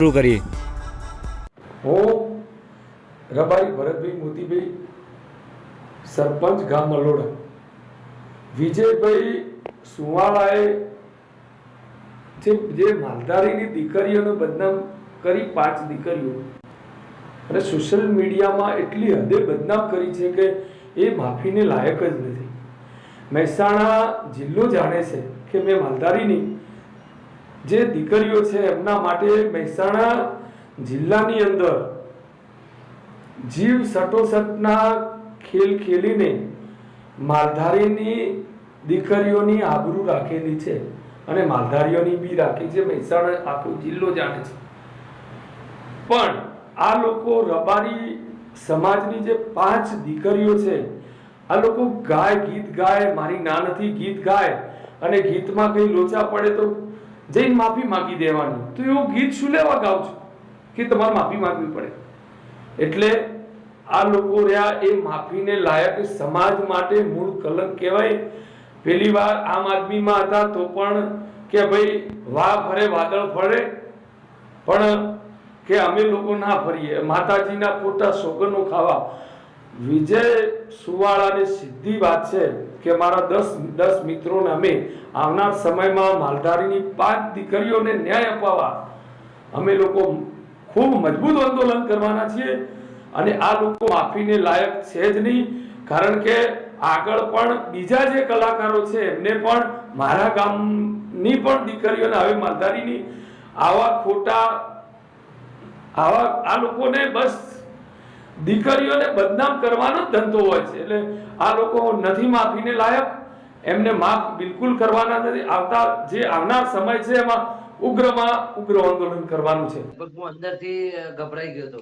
શરૂ કરીએ. હું રબારી ભરતભાઈ મોતીભાઈ, સરપંચ ગામ મલોડા. વિજયભાઈ સુવાળાએ જે માલધારીની દીકરીઓને બદનામ કરી પાંચ દીકરીઓ. અને સોશિયલ મીડિયામાં એટલી હદે બદનામ કરી છે કે એ માફીને લાયક જ નથી. મહેસાણા જિલ્લો જાણે છે કે મેં માલધારીની જે દીકરીઓ છે, એમના માટે મહેસાણા જિલ્લાની અંદર જીવ સટોસટના ખેલ ખેલીને માલધારીની દીકરીઓની આબરૂ રાખેલી છે અને માલધારીઓની બી રાખી છે, મહેસાણા આખો જિલ્લો જાણે છે. પણ આ લોકો રબારી સમાજની જે પાંચ દીકરીઓ છે, આ લોકો ગાય ગીત ગાય, મારી ના નથી ગીત ગાય અને ગીતમાં કંઈ લોચા પડે તો જઈને માફી માંગી દેવાની. તો એવું ગીત શું લેવા ગાવ છો? કે તમારે માફી માંગવી પડે. એટલે આ લોકો રહ્યા એ માફીને લાયક સમાજ માટે મૂળ કલંક કહેવાય. પેલી વાર આમ આદમીમાં હતા તો પણ કે ભાઈ વાહ ફરે, વાદળ ફરે. પણ કે અમે લોકો ના ફરીએ. માતાજીના ખોટા સોગનો ખાવા. વિજય સુવાળાની સીધી વાત છે કે મારા દસ દસ મિત્રોને અમે આવનાર સમયમાં માલધારીની પાંચ દીકરીઓને ન્યાય અપાવવા. અમે લોકો ખૂબ મજબૂત આંદોલન કરવાના છીએ અને આ લોકો માફીને લાયક છે જ નહીં, કારણ કે આગળ પણ બીજા જે કલાકારો છે એમને પણ મારા ગામની પણ દીકરીઓને હવે માલધારીની આવા ખોટા આવા આ લોકોને બસ દીકરીઓને બદનામ કરવાનો ધંધો હોય છે. એટલે આ લોકો નથી માફીને લાયક. એમને માફ બિલકુલ કરવાના નથી. આવતા જે આવનાર સમય છે એમાં ઉગ્રમાં ઉગ્ર આંદોલન કરવાનું છે. હું અંદરથી ગભરાઈ ગયો હતો